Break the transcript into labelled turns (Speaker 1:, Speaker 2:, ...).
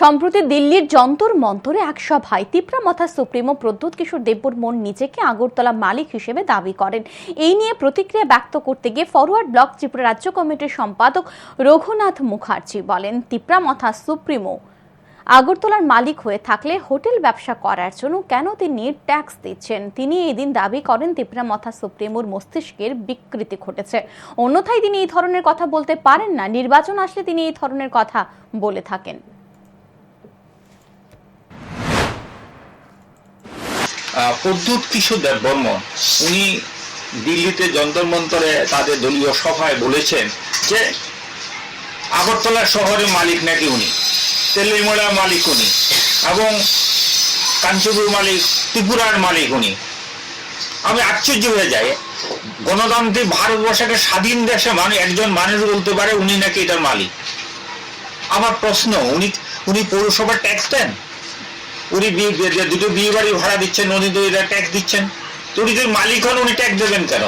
Speaker 1: সম্প্রতি দিল্লির যন্তর মন্তরে এক সভায় তিপ্রা মাথা সুপ্রিমো প্রদ্যুৎ কিশোর দেববর্মন নিজেকে আগরতলা মালিক হিসেবে দাবি করেন। এই নিয়ে প্রতিক্রিয়া ব্যক্ত করতে গিয়ে ফরওয়ার্ড ব্লক ত্রিপুরা রাজ্য কমিটির সম্পাদক রঘুনাথ মুখার্জি বলেন তিপ্রা মাথা সুপ্রিমো আগরতলার মালিক হয়ে থাকলে হোটেল ব্যবসা করার জন্য কেন তিনি ট্যাক্স দিচ্ছেন? তিনি এই দিন দাবি করেন তিপ্রা মাথা সুপ্রিমোর মস্তিষ্কের বিকৃতি ঘটেছে। অন্যথায় তিনি এই ধরনের কথা বলতে পারেন না। নির্বাচন আসলে তিনি এই ধরনের কথা বলে থাকেন।
Speaker 2: প্রদ্যুৎ কিশোর দেব বর্মন, উনি দিল্লিতে যন্তর মন্তরে তাদের দলীয় সভায় বলেছেন যে আগরতলা শহরের মালিক নাকি উনি তেলিমলার মালিক উনি, এবং কাঞ্চপুর মালিক, ত্রিপুরার মালিক উনি। আমি আশ্চর্য হয়ে যাই, গণতান্ত্রিক ভারতবর্ষকে স্বাধীন দেশে মানুষ একজন মানুষ বলতে পারে উনি নাকি এটার মালিক। আমার প্রশ্ন, উনি উনি পৌরসভার ট্যাক্স দেন? উনি দুটো বিয়ে বাড়ি ভাড়া দিচ্ছেন, উনি তো এটা ট্যাক্স দিচ্ছেন। তো উনি যদি মালিক হন, উনি ট্যাক্স দেবেন কেন?